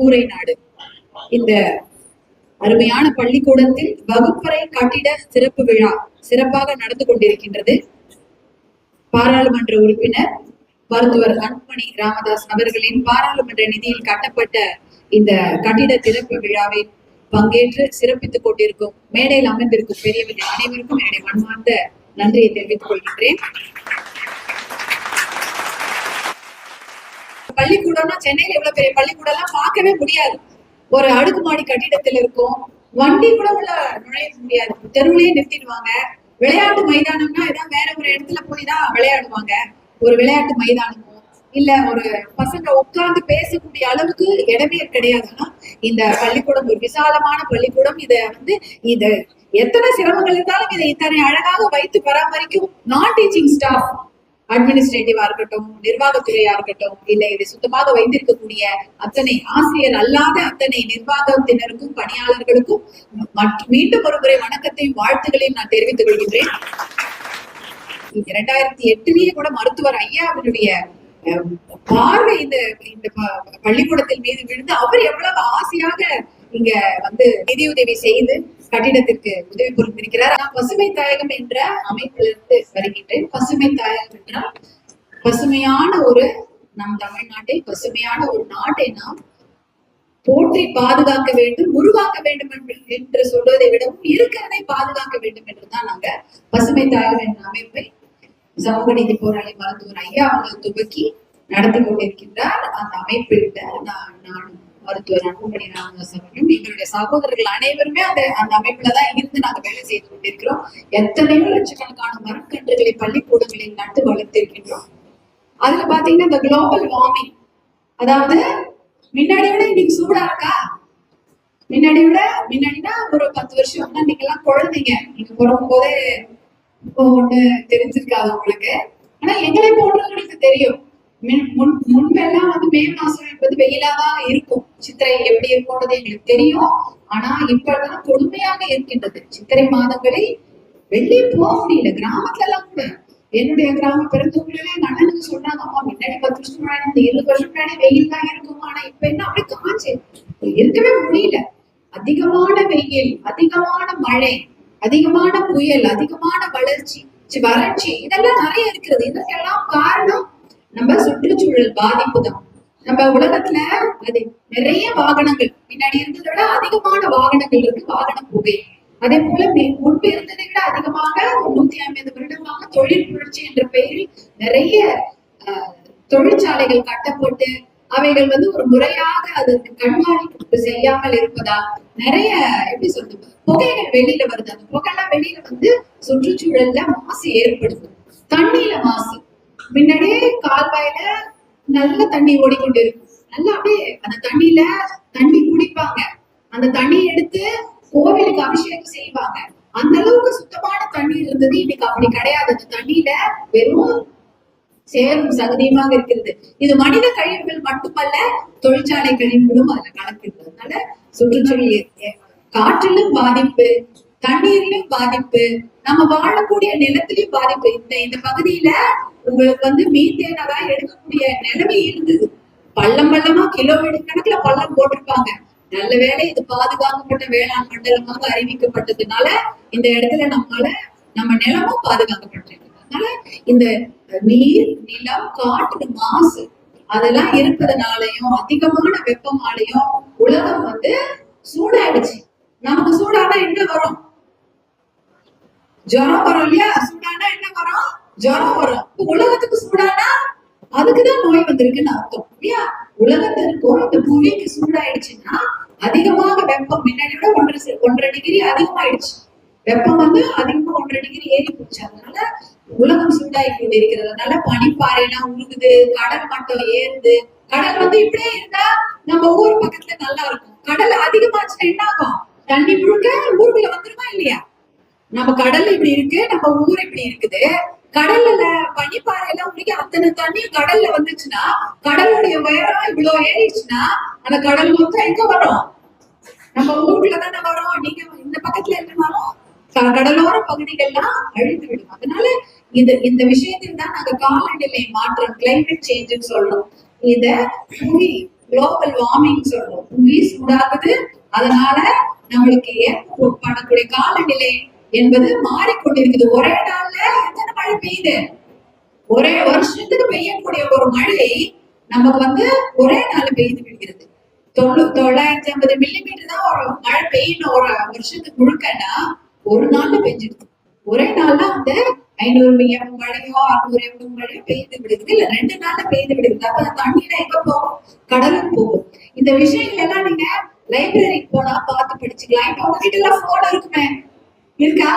கூரை நாடு. இந்த அருமையான பள்ளிக்கூடத்தில் வகுப்பறை கட்டிட சிறப்பு விழா சிறப்பாக நடந்து கொண்டிருக்கின்றது. பாராளுமன்ற உறுப்பினர் மருத்துவர் அன்புமணி ராமதாஸ் அவர்களின் பாராளுமன்ற நிதியில் கட்டப்பட்ட இந்த கட்டிட திறப்பு விழாவை பங்கேற்று சிறப்பித்துக் கொண்டிருக்கும் மேடையில் அமர்ந்திருக்கும் பெரியவர்கள் அனைவருக்கும் என்னுடைய மனமார்ந்த நன்றியை தெரிவித்துக் கொள்கின்றேன். பள்ளிக்கூடம்னா சென்னையில இவ்வளவு பெரிய பள்ளிக்கூடம் எல்லாம் பார்க்கவே முடியாது. ஒரு அடுக்குமாடி கட்டிடத்துல இருக்கும். வண்டி கூட உள்ள நுழைய முடியாது. தெருவுலயே நிறுத்திடுவாங்க. விளையாட்டு மைதானம்னா ஏதாவது வேற ஒரு இடத்துல போய் தான் விளையாடுவாங்க. ஒரு விளையாட்டு மைதானமோ இல்ல ஒரு பசங்க உட்கார்ந்து பேசக்கூடிய அளவுக்கு இடமே கிடையாதுன்னா இந்த பள்ளிக்கூடம் ஒரு விசாலமான பள்ளிக்கூடம். இத வந்து இது எத்தனை சிரமங்கள் இருந்தாலும் இதை இத்தனை அழகாக வைத்து பராமரிக்கும் நான் டீச்சிங் ஸ்டாஃப் அட்மினிஸ்ட்ரேட்டிவா இருக்கட்டும் நிர்வாகத்துறையா இருக்கட்டும் இல்ல இதை சுத்தமாக வைத்திருக்கக்கூடிய அத்தனை ஆசிரியர் அல்லாத அத்தனை நிர்வாகத்தினருக்கும் பணியாளர்களுக்கும் மற்றும் மீண்டும் ஒரு முறை வணக்கத்தையும் வாழ்த்துக்களையும் நான் தெரிவித்துக் கொள்கின்றேன். இரண்டாயிரத்தி எட்டுலயே கூட மருத்துவர் ஐயா அவருடைய அஹ், பார்வை இந்த இந்த பள்ளிக்கூடத்தில் பள்ளிக்கூடத்தின் மீது விழுந்து அவர் எவ்வளவு ஆசையாக இங்க வந்து நிதியுதவி செய்து கட்டிடத்திற்கு உதவி புரிந்திருக்கிறார் பசுமை தாயகம் என்ற அமைப்பிலிருந்து வருகின்றேன். பசுமை தாயகம் என்றால் பசுமையான ஒரு நம் தமிழ்நாட்டை பசுமையான ஒரு நாட்டை நாம் போற்றி பாதுகாக்க வேண்டும் உருவாக்க வேண்டும் என்று- என்று சொல்வதை விடவும் இருக்கிறதை பாதுகாக்க வேண்டும் என்றுதான் நாங்க பசுமை தாயகம் என்ற அமைப்பை சமூக நீதி போராளி மருத்துவர் ஐயா அவர்கள் துவக்கி நடத்தி கொண்டிருக்கின்றார். அந்த அமைப்பில் நான் நானும் மருத்துவர் அன்புமணி ராமதாஸ் அவர்களும் எங்களுடைய சகோதரர்கள் அனைவருமே அந்த அந்த அமைப்புல தான் இருந்து நாங்க வேலை செய்து கொண்டிருக்கிறோம். எத்தனையோ லட்சக்கணக்கான மரக்கன்றுகளை பள்ளிக்கூடங்களில் நட்டு வளர்த்திருக்கின்றோம். அதுல பாத்தீங்கன்னா இந்த குளோபல் வார்மிங் அதாவது முன்னாடி விட இன்னைக்கு சூடா இருக்கா? முன்னாடி விட முன்னாடினா ஒரு பத்து வருஷம் முன்னாடி நீங்க எல்லாம் குழந்தைங்க. நீங்க பிறக்கும் போதே இப்போ ஒண்ணு தெரிஞ்சிருக்காது உங்களுக்கு. ஆனா எங்களை போன்றவங்களுக்கு தெரியும். முன்பெல்லாம் வந்து மே மாசம் என்பது வெயிலா தான் இருக்கும். சித்திரை எப்படி இருக்கும்ன்றது எங்களுக்கு தெரியும். ஆனா இப்பதான் கொடுமையாக இருக்கின்றது. சித்திரை மாதங்களில் வெளியே போக முடியல. கிராமத்துல எல்லாம் கூட. என்னுடைய கிராம பிறந்தவங்களே நல்லனுக்கு அண்ணனுக்கு சொல்றாங்க அம்மா முன்னாடி பத்து வருஷம் முன்னாடி இந்த இருபது வருஷம் முன்னாடி வெயில் தான் இருக்கும். ஆனா இப்ப என்ன அப்படியே காய்ச்சல்? இருக்கவே முடியல. அதிகமான வெயில் அதிகமான மழை அதிகமான புயல் அதிகமான வளர்ச்சி வறட்சி இதெல்லாம் நிறைய இருக்கிறது. இதற்கெல்லாம் காரணம் நம்ம சுற்றுச்சூழல் பாதிப்பு தான் நம்ம உலகத்துல அது நிறைய வாகனங்கள் முன்னாடி இருந்ததை விட அதிகமான வாகனங்கள் இருக்கு வாகன புகை. அதே போல முன்பு இருந்ததை விட அதிகமாக ஒரு நூத்தி ஐம்பது வருடமாக தொழில் புரட்சி என்ற பெயரில் நிறைய ஆஹ், தொழிற்சாலைகள் கட்டப்பட்டு அவைகள் வந்து ஒரு முறையாக அதற்கு கண்காணிப்பு செய்யாமல் இருப்பதா நிறைய எப்படி சொல்றது புகைகள் வெளியில வருது. அந்த புகைலாம் வெளியில வந்து சுற்றுச்சூழல்ல மாசு ஏற்படுது. தண்ணியில மாசு. முன்னாடியே கால்வாயில நல்ல தண்ணி ஓடிக்கொண்டு இருக்கும் நல்லா அப்படியே அந்த தண்ணியில தண்ணி குடிப்பாங்க. அந்த தண்ணி எடுத்து கோவிலுக்கு அபிஷேகம் செய்வாங்க. அந்த அளவுக்கு சுத்தமான தண்ணி இருந்தது. இன்னைக்கு அப்படி கிடையாது. அந்த தண்ணியில வெறும் சேரும் சகதியமாக இருக்கிறது. இது மனித கழிவுகள் மட்டுமல்ல தொழிற்சாலை கழிவுகளும் அதுல கலக்கிறதுனால சுற்றுச்சூழல் காற்றிலும் பாதிப்பு தண்ணீர்லயும் பாதிப்பு நம்ம வாழக்கூடிய நிலத்திலயும் பாதிப்பு. இந்த இந்த பகுதியில உங்களுக்கு வந்து மீத்தேனரா எடுக்கக்கூடிய நிலைமை இருந்தது பள்ளம் பள்ளமா கிலோமீட்டர் கணக்குல பள்ளம் போட்டிருப்பாங்க. நல்ல வேளை இது பாதுகாக்கப்பட்ட வேளாண் மண்டலமாக அறிவிக்கப்பட்டதுனால இந்த இடத்துல நம்மளால நம்ம நிலமும் பாதுகாக்கப்பட்டிருக்கு அதனால இந்த நீர் நிலம் காற்று மாசு அதெல்லாம் இருப்பதனாலையும் அதிகமான வெப்பமாலையும் உலகம் வந்து சூடாயிடுச்சு. நமக்கு சூடானா என்ன வரும்? ஜுரம் வரும் இல்லையா? சூடானா என்ன வரும்? ஜுரம் வரும். உலகத்துக்கு சூடானா? அதுக்குதான் நோய் வந்திருக்குன்னு அர்த்தம். இல்லையா? உலகத்திற்கும் இந்த புவிக்கு சூடாயிடுச்சுன்னா அதிகமாக வெப்பம் முன்னாடி விட ஒன்றரை ஒன்றரை டிகிரி அதிகமாயிடுச்சு. வெப்பம் வந்து அதிகமா ஒன்றரை டிகிரி ஏறி போச்சு. அதனால உலகம் சூடாகி கொண்டிருக்கிறதுனால பனிப்பாறை எல்லாம் உருகுது கடல் மட்டம் ஏறுது. கடல் வந்து இப்படியே இருந்தா நம்ம ஊர் பக்கத்துல நல்லா இருக்கும். கடல் அதிகமாச்சுன்னா என்ன ஆகும்? தண்ணி முழுக்க ஊருக்குள்ள வந்துருமா இல்லையா? நம்ம கடல் இப்படி இருக்கு நம்ம ஊர் இப்படி இருக்குது. கடல்ல பனிப்பாறை எல்லாம் அத்தனை தண்ணி கடல்ல வந்துச்சுன்னா கடலுடைய உயரம் இவ்வளவு ஏறிடுச்சுன்னா அந்த கடல் மொத்தம் எங்க வரும்? நம்ம ஊருக்குள்ள தானே வரும். நீங்க இந்த பக்கத்துல என்னனாலும் கடலோர பகுதிகள்லாம் அழிந்து விடும். அதனால இந்த இந்த விஷயத்தில் தான் நாங்க காலநிலை மாற்றம் கிளைமேட் சேஞ்சுன்னு சொல்றோம். இத புவி குளோபல் வார்மிங் சொல்றோம். புவி சூடாகுது. அதனால நம்மளுக்கு ஏற்படக்கூடிய காலநிலை என்பது மாறிக்கொண்டிருக்குது ஒரே நாள்ல எத்தனை மழை பெய்யுது? ஒரே வருஷத்துக்கு பெய்யக்கூடிய ஒரு மழை நமக்கு வந்து ஒரே நாள் பெய்து விடுகிறது. தொண்ணூ தொள்ளாயிரத்தி ஐம்பது மில்லிமீட்டர் தான் ஒரு மழை பெய்யணும் ஒரு வருஷத்துக்கு முழுக்கன்னா ஒரு நாள்ல பெஞ்சிடுது. ஒரே நாள்ல வந்து ஐநூறு எம் மழையோ அறுநூறு எம் மழையோ பெய்து விடுது இல்ல ரெண்டு நாள்ல பெய்து விடுது அப்ப அந்த எங்க போகும்? கடலுக்கு போகும். இந்த விஷயங்கள் எல்லாம் நீங்க லைப்ரரிக்கு போனா பார்த்து படிச்சுக்கலாம். இப்ப உங்ககிட்ட எல்லாம் போன் இருக்குமே. இருக்கா?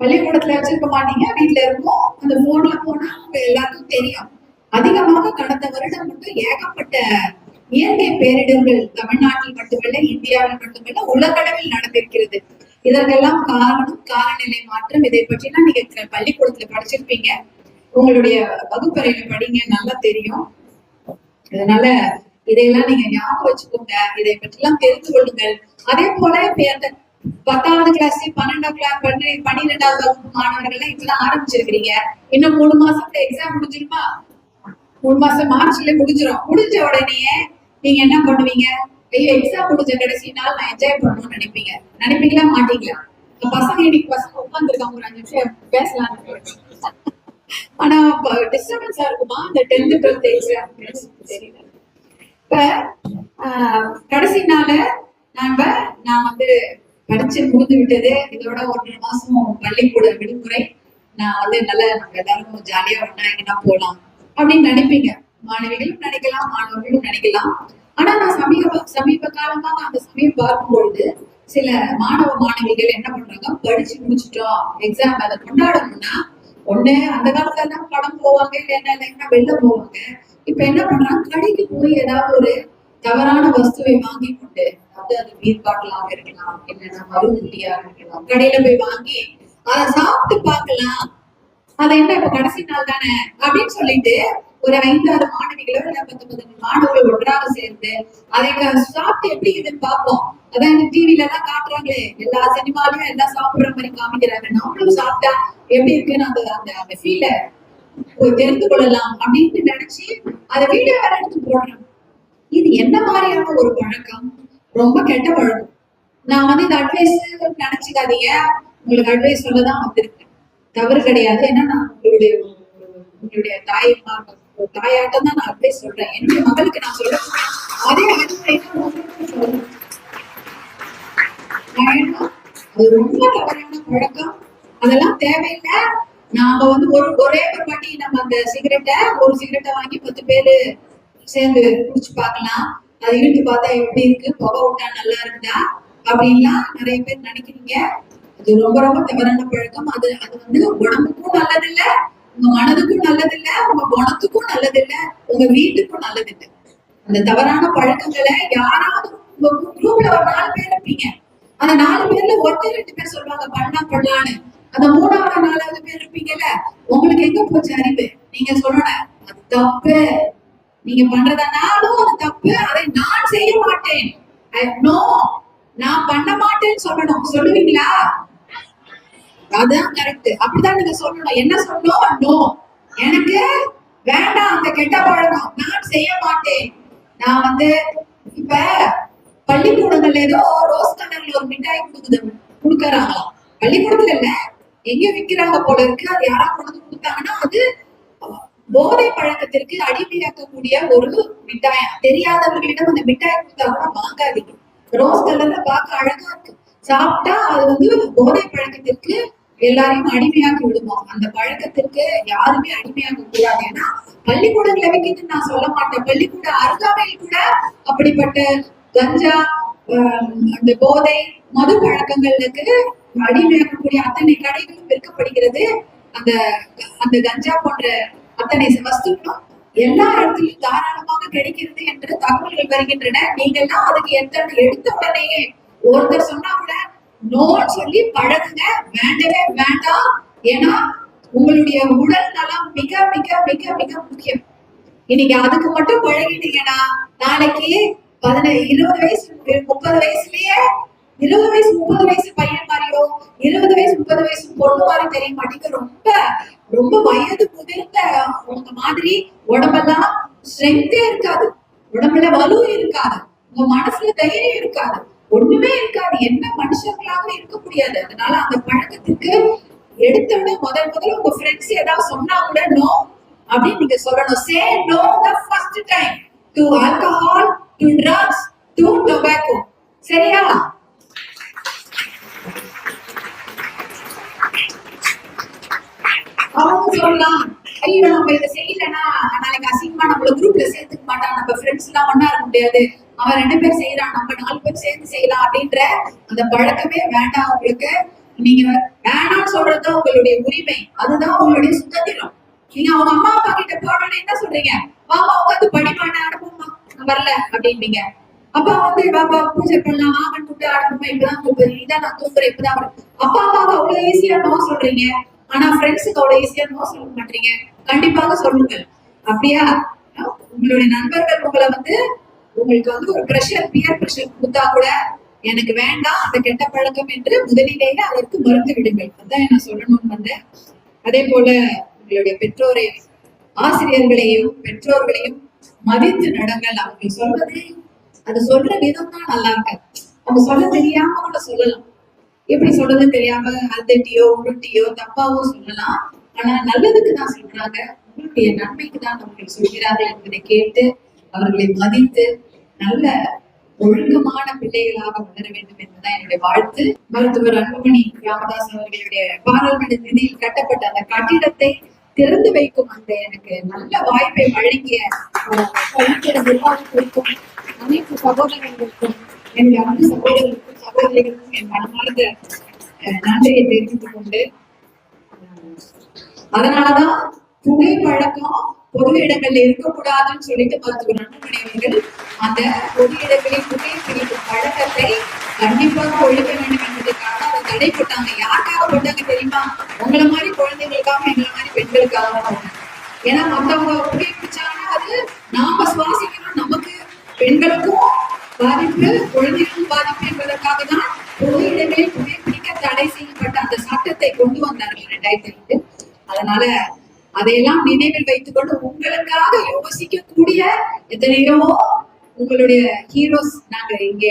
பள்ளிக்கூடத்துல வச்சிருக்க மாட்டீங்க வீட்ல இருக்கும். அந்த போன்ல போனா உங்க எல்லாருக்கும் தெரியும். அதிகமாக கடந்த வருடம் மட்டும் ஏகப்பட்ட இயற்கை பேரிடர்கள் தமிழ்நாட்டில் மட்டுமல்ல இந்தியாவில் மட்டுமல்ல உலகளவில் நடந்திருக்கிறது. இதற்கெல்லாம் காரணம் காலநிலை மாற்றம். இதை பற்றிலாம் நீங்க பள்ளிக்கூடத்துல படிச்சிருப்பீங்க. உங்களுடைய வகுப்பறையில படிங்க நல்லா தெரியும். அதனால இதையெல்லாம் நீங்க ஞாபகம் வச்சுக்கோங்க. இதை பற்றிலாம் தெரிந்து கொள்ளுங்கள். அதே போல அந்த பத்தாவது கிளாஸ் பன்னெண்டாம் கிளாஸ் பண்ணி பன்னிரெண்டாவது வகுப்பு மாணவர்கள் எல்லாம் இப்பதான் ஆரம்பிச்சிருக்கிறீங்க. இன்னும் மூணு மாசத்துல எக்ஸாம் முடிஞ்சிருமா? மூணு மாசம் மார்ச்ல முடிஞ்சிடும் முடிஞ்ச உடனே நீங்க என்ன பண்ணுவீங்க? ஐயோ எக்ஸாம் முடிஞ்ச கடைசி நாள் நான் என்ஜாய் பண்ணணும்னு நினைப்பீங்க. நினைப்பீங்களா? மாட்டீங்களா? பசங்க இன்னைக்கு பசங்க உட்காந்துருக்காங்க ஒரு அஞ்சு நிமிஷம் பேசலாம் ஆனா டிஸ்டர்பன்ஸா இருக்குமா? இந்த டென்த் டுவெல்த் எக்ஸாம் தெரியல. இப்ப ஆஹ், கடைசி நாள நாம நான் வந்து படிச்சு முடிந்து விட்டது. இதோட ஒன்றரை மாசம் பள்ளிக்கூட விடுமுறை. நான் வந்து நல்லா நம்ம எல்லாரும் ஜாலியா ஒண்ணா எங்கன்னா போலாம் அப்படின்னு நினைப்பீங்க. மாணவிகளும் நினைக்கலாம் மாணவர்களும் நினைக்கலாம். ஆனா நான் சமீப சமீப காலமா நான் அந்த சமயம் பார்க்கும் பொழுது சில மாணவ மாணவிகள் என்ன பண்றாங்க? படிச்சு முடிச்சிட்டோம். எக்ஸாம் அதை கொண்டாடணும்னா ஒண்ணு அந்த காலத்துல எல்லாம் படம் போவாங்க இல்லைன்னா இல்லைன்னா வெளில போவாங்க. இப்ப என்ன பண்றாங்க? கடைக்கு போய் ஏதாவது ஒரு தவறான வஸ்துவை வாங்கி கொண்டு அதாவது அது நீர் இருக்கலாம். இல்லைன்னா மருந்துண்டியாக இருக்கலாம். கடையில போய் வாங்கி அதை சாப்பிட்டு பார்க்கலாம். அதை என்ன இப்ப கடைசி நாள் தானே? அப்படின்னு சொல்லிட்டு ஒரு ஐந்தாறு மாணவிகளோ இல்ல பத்து பதினஞ்சு மாணவர்கள் ஒன்றாக சேர்ந்து அதை சாப்பிட்டு எப்படி இருக்குன்னு பார்ப்போம். அதான் இந்த டிவில எல்லாம் காட்டுறாங்களே. எல்லா சினிமாலையும் எல்லாம் சாப்பிடுற மாதிரி காமிக்கிறாங்க. நம்மளும் சாப்பிட்டா எப்படி இருக்குன்னு அந்த அந்த அந்த ஃபீல தெரிந்து கொள்ளலாம். அப்படின்னு நினைச்சு அதை வீடியோ வேற எடுத்து போடுறோம் இது என்ன மாதிரியான ஒரு பழக்கம்? ரொம்ப கெட்ட பழக்கம். நான் வந்து இந்த அட்வைஸ் நினைச்சுக்காதீங்க. உங்களுக்கு அட்வைஸ் சொல்லதான் வந்திருக்கேன் தவறு கிடையாது. ஏன்னா நான் உங்களுடைய உங்களுடைய தாய் தாயாட்டம் தான் நான் அட்வைஸ் சொல்றேன். என்னுடைய மகளுக்கு நான் சொல்றேன் அதே அட்வைஸ் அது ரொம்ப தவறான பழக்கம். அதெல்லாம் தேவையில்லை. நாம வந்து ஒரு ஒரே ஒரு வாட்டி நம்ம அந்த சிகரெட்டை ஒரு சிகரெட்டை வாங்கி பத்து பேரு சேர்ந்து குடிச்சு பார்க்கலாம். அது இழுத்து பார்த்தா எப்படி இருக்கு? புகை விட்டா நல்லா இருக்குதா? அப்படின்லாம் நிறைய பேர் நினைக்கிறீங்க. அது ரொம்ப ரொம்ப தவறான பழக்கம். அது அது வந்து உடம்புக்கும் நல்லதில்ல உங்க மனதுக்கும் நல்லதில்ல உங்க குணத்துக்கும் நல்லதில்ல உங்க வீட்டுக்கும் நல்லதில்ல. அந்த தவறான பழக்கங்களை யாராவது உங்க குரூப்ல ஒரு நாலு பேர் இருப்பீங்க. அந்த நாலு பேர்ல ஒருத்தர் ரெண்டு பேர் சொல்லுவாங்க பண்ணா பண்ணலான்னு அந்த மூணாவது நாலாவது பேர் இருப்பீங்கல்ல உங்களுக்கு எங்க போச்சு அறிவு? நீங்க சொல்லணும். அது தப்பு. நீங்க பண்றதனாலும் அது தப்பு அதை நான் செய்ய மாட்டேன். நோ நான் பண்ண மாட்டேன்னு சொல்லணும். சொல்லுவீங்களா? அதான் கரெக்ட் அப்படிதான் நீங்க சொல்லணும். என்ன சொல்லணும்? நோ எனக்கு வேண்டாம் அந்த கெட்ட பழக்கம். நான் செய்ய மாட்டேன். நான் வந்து இப்ப பள்ளிக்கூடங்கள்ல ஏதோ ரோஸ் கலர்ல ஒரு மிட்டாய் கொடுக்குது கொடுக்கறாங்களாம். பள்ளிக்கூடத்துல இல்ல எங்க விக்கிறாங்க போல இருக்கு. அது யாரா கொண்டு கொடுத்தாங்கன்னா அது போதை பழக்கத்திற்கு அடிமையாக்கக்கூடிய ஒரு மிட்டாயா. தெரியாதவர்களிடம் அந்த மிட்டாய் கொடுத்தா கூட வாங்காதீங்க. ரோஸ் கலர்ல பார்க்க அழகா இருக்கு. சாப்பிட்டா அது வந்து போதை பழக்கத்திற்கு எல்லாரையும் அடிமையாக்கி விடுவோம் அந்த பழக்கத்திற்கு யாருமே அடிமையாக கூடாது. ஏன்னா பள்ளிக்கூடங்களை வைக்கிறது நான் சொல்ல மாட்டேன். பள்ளிக்கூட அருகாமையில் கூட அப்படிப்பட்ட கஞ்சா அந்த போதை மது பழக்கங்களுக்கு அடிமையாக்கக்கூடிய அத்தனை கடைகளும் விற்கப்படுகிறது. அந்த அந்த கஞ்சா போன்ற அத்தனை வஸ்துக்களும் எல்லா இடத்துலயும் தாராளமாக கிடைக்கிறது என்று தகவல்கள் வருகின்றன. நீங்க எல்லாம் அதுக்கு எத்தனை எடுத்த உடனேயே ஒருத்தர் சொன்னா கூட நோன்னு சொல்லி பழகுங்க. வேண்டவே வேண்டாம். ஏன்னா உங்களுடைய உடல் நலம் மிக மிக மிக மிக முக்கியம். இன்னைக்கு அதுக்கு மட்டும் பழகிட்டீங்கன்னா நாளைக்கு பதினை இருபது வயசு முப்பது வயசுலயே இருபது வயசு முப்பது வயசு பையன் மாதிரியோ இருபது வயசு முப்பது வயசு பொண்ணு மாதிரி தெரிய மாட்டேங்க ரொம்ப ரொம்ப வயது முதிர்ந்த உங்க மாதிரி உடம்பெல்லாம் ஸ்ட்ரென்த்தே இருக்காது. உடம்புல வலு இருக்காது. உங்க மனசுல தைரியம் இருக்காது. ஒண்ணுமே இருக்காது. என்ன மனுஷங்களாக இருக்க முடியாது. அதனால அந்த பழக்கத்துக்கு எடுத்த உடனே முதல் முதல்ல உங்க ஃப்ரெண்ட்ஸ் ஏதாவது சொன்னா கூட நோ அப்படின்னு நீங்க சொல்லணும். Say no the first time to alcohol to drugs to tobacco சரியா? அவங்க சொல்லலாம். ஐயோ நம்ம இதை செய்யலன்னா நாளைக்கு அசிங்கமா நம்மள குரூப்ல சேர்த்துக்க மாட்டான். நம்ம ஃப்ரெண்ட்ஸ் எல்லாம் ஒன்னா இருக்க முடியாது. அவன் ரெண்டு பேர் செய்யறான் நம்ம நாலு பேர் சேர்ந்து செய்யலாம் அப்படின்ற அந்த பழக்கமே வேண்டாம் உங்களுக்கு. நீங்க வேணாம்னு சொல்றது உங்களுடைய உரிமை. அதுதான் உங்களுடைய சுதந்திரம். நீங்க அவங்க அம்மா அப்பா கிட்ட போனோன்னு என்ன சொல்றீங்க? வாமா உட்காந்து படிப்பான அனுப்புமா வரல அப்படின்பீங்க அப்பா வந்து பாப்பா பூஜை பண்ணலாம் வாங்கன்னு கூப்பிட்டு அனுப்புமா இப்பதான் தூங்குறேன் இதான் நான் தூங்குறேன் இப்பதான் அப்பா அம்மாவுக்கு அவ்வளவு ஈஸியா நோ சொல்றீங்க. ஆனா ஃப்ரெண்ட்ஸுக்கு அவ்வளவு ஈஸியா நோ சொல்ல மாட்டீங்க. கண்டிப்பாக சொல்லுங்க. அப்படியா? உங்களுடைய நண்பர்கள் உங்களை வந்து உங்களுக்கு வந்து ஒரு ப்ரெஷர் பியர் ப்ரெஷர் கொடுத்தா கூட எனக்கு வேண்டாம் அந்த கெட்ட பழக்கம் என்று முதலிலேயே அதற்கு மறுத்து விடுங்கள். அதான் நான் சொல்லணும்னு வந்தேன். அதே போல உங்களுடைய பெற்றோரை ஆசிரியர்களையும் பெற்றோர்களையும் மதித்து நடங்கள். அவங்க சொல்றது அது சொல்ற விதம் தான் நல்லா இருக்கு. அவங்க சொல்ல தெரியாம கூட சொல்லலாம். எப்படி சொல்றது தெரியாம அழுதட்டியோ உருட்டியோ தப்பாவோ சொல்லலாம். ஆனா நல்லதுக்கு தான் சொல்றாங்க. உங்களுடைய நன்மைக்கு தான் அவர்கள் சொல்கிறார்கள் என்பதை கேட்டு அவர்களை மதித்து நல்ல ஒழுக்கமான பிள்ளைகளாக வளர வேண்டும் என்பதுதான் என்னுடைய வாழ்த்து. மருத்துவர் அன்புமணி ராமதாஸ் அவர்களுடைய பாராளுமன்ற நிதியில் கட்டப்பட்ட அந்த கட்டிடத்தை திறந்து வைக்கும் அந்த எனக்கு நல்ல வாய்ப்பை வழங்கிய பள்ளிக்கூட நிர்வாகத்திற்கும் அனைத்து சகோதரர்களுக்கும் என் அன்பு சகோதரர்களுக்கும் சகோதரிகளுக்கும் என் மனமார்ந்த நன்றியை தெரிவித்துக் கொண்டு அதனாலதான் புகை பழக்கம் பொது இடங்கள்ல இருக்கக்கூடாதுன்னு சொல்லிட்டு மருத்துவர் அன்புமணி அவர்கள் அந்த பொது இடங்களில் புகை பிடிக்கும் பழக்கத்தை கண்டிப்பாக ஒழிக்க வேண்டும் என்பதற்காக அதை தடை போட்டாங்க. யாருக்காக போட்டாங்க தெரியுமா? உங்களை மாதிரி குழந்தைகளுக்காக எங்களை மாதிரி பெண்களுக்காக ஏன்னா மத்தவங்க புகை கொண்டு வந்தார்கள் ரெண்டாயிரத்தி ஐந்து அதனால அதையெல்லாம் நினைவில் வைத்துக் கொண்டு உங்களுக்காக யோசிக்கக்கூடிய எத்தனையோ உங்களுடைய ஹீரோஸ் நாங்க இங்க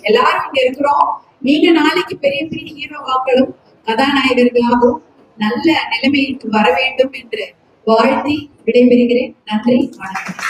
எல்லாரும் இங்க இருக்கிறோம். நீங்க நாளைக்கு பெரிய பெரிய ஹீரோவாக்களும் கதாநாயகர்களாகவும் நல்ல நிலைமைக்கு வர வேண்டும் என்று வாழ்த்தி விடைபெறுகிறேன். நன்றி வணக்கம்.